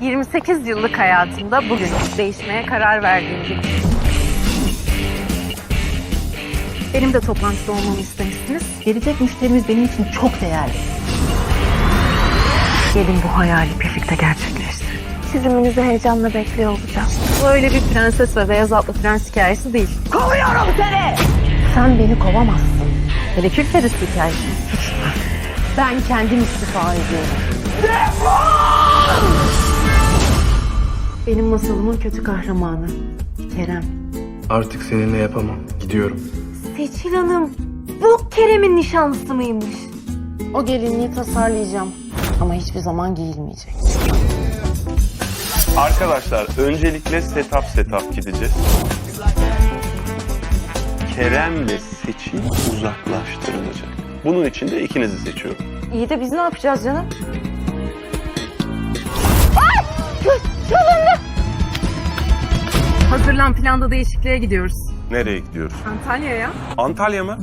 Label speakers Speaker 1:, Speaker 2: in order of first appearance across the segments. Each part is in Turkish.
Speaker 1: 28 yıllık hayatımda bugün değişmeye karar verdiğim gün. Benim de toplantıda olmamı istemişsiniz.
Speaker 2: Gelecek müşterimiz benim için çok değerli.
Speaker 1: Gelin bu hayali birlikte gerçekleştirelim. Çiziminizi heyecanla bekliyor olacağım. Bu öyle bir prenses ve beyaz atlı prens hikayesi değil.
Speaker 2: Kovuyorum seni! Sen beni kovamazsın.
Speaker 1: Hele kül kedisi hikayesi.
Speaker 2: Ben kendim istifa ediyorum.
Speaker 1: Benim masalımın kötü kahramanı. Kerem.
Speaker 3: Artık seninle yapamam. Gidiyorum.
Speaker 1: Seçil Hanım. Bu Kerem'in nişanlısı mıymış?
Speaker 2: O gelinliği tasarlayacağım. Ama hiçbir zaman giyilmeyecek.
Speaker 4: Arkadaşlar öncelikle setup setup gideceğiz. Kerem'le Seçil uzaklaştırılacak. Bunun için de ikinizi seçiyorum.
Speaker 1: İyi de biz ne yapacağız canım? Hazırlan planda değişikliğe gidiyoruz.
Speaker 4: Nereye gidiyoruz?
Speaker 1: Antalya'ya.
Speaker 4: Antalya mı?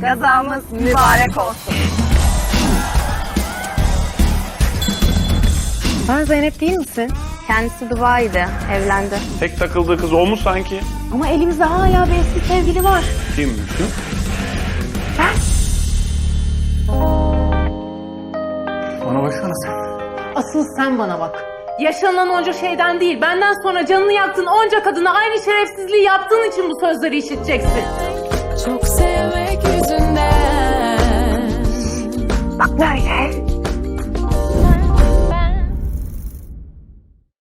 Speaker 1: Gazamız mübarek olsun. Sen Zeynep değil misin?
Speaker 5: Kendisi Dubai'de, evlendi.
Speaker 4: Tek takıldığı kız o mu sanki?
Speaker 2: Ama elimizde hala bir eski sevgili var.
Speaker 4: Kimmiş o?
Speaker 3: Bana baksana sen.
Speaker 2: Asıl sen bana bak.
Speaker 1: Yaşanan onca şeyden değil, benden sonra canını yaktın onca kadına aynı şerefsizliği yaptığın için bu sözleri işiteceksin.
Speaker 6: Çok sevmek yüzünden